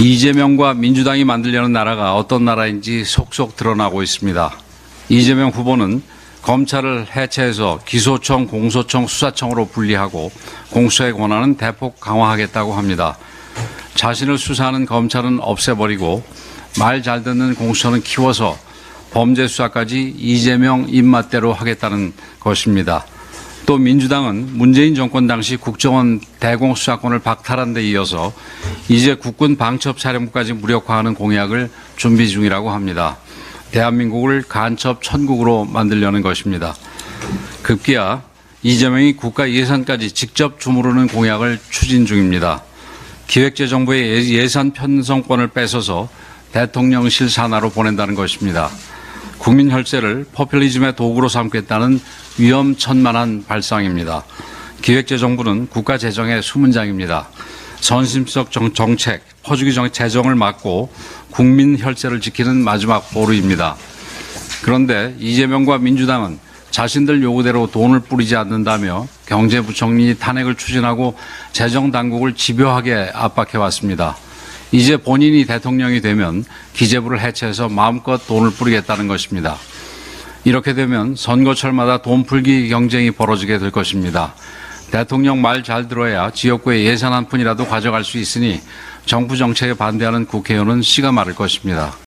이재명과 민주당이 만들려는 나라가 어떤 나라인지 속속 드러나고 있습니다. 이재명 후보는 검찰을 해체해서 기소청, 공소청, 수사청으로 분리하고 공수의 권한은 대폭 강화하겠다고 합니다. 자신을 수사하는 검찰은 없애버리고 말 잘 듣는 공수처는 키워서 범죄 수사까지 이재명 입맛대로 하겠다는 것입니다. 또 민주당은 문재인 정권 당시 국정원 대공 수사권을 박탈한 데 이어서 이제 국군 방첩 사령부까지 무력화하는 공약을 준비 중이라고 합니다. 대한민국을 간첩 천국으로 만들려는 것입니다. 급기야 이재명이 국가 예산까지 직접 주무르는 공약을 추진 중입니다. 기획재정부의 예- 예산 편성권을 뺏어서 대통령실 산하로 보낸다는 것입니다. 국민 혈세를 포퓰리즘의 도구로 삼겠다는 위험천만한 발상입니다. 기획재정부는 국가 재정의 수문장입니다. 선심적 정, 정책, 퍼주기 정 재정을 막고 국민 혈세를 지키는 마지막 보루입니다. 그런데 이재명과 민주당은 자신들 요구대로 돈을 뿌리지 않는다며 경제부총리 탄핵을 추진하고 재정 당국을 집요하게 압박해 왔습니다. 이제 본인이 대통령이 되면 기재부를 해체해서 마음껏 돈을 뿌리겠다는 것입니다. 이렇게 되면 선거철마다 돈 풀기 경쟁이 벌어지게 될 것입니다. 대통령 말 잘 들어야 지역구에 예산 한 푼이라도 가져갈 수 있으니 정부 정책에 반대하는 국회의원은 씨가 마를 것입니다.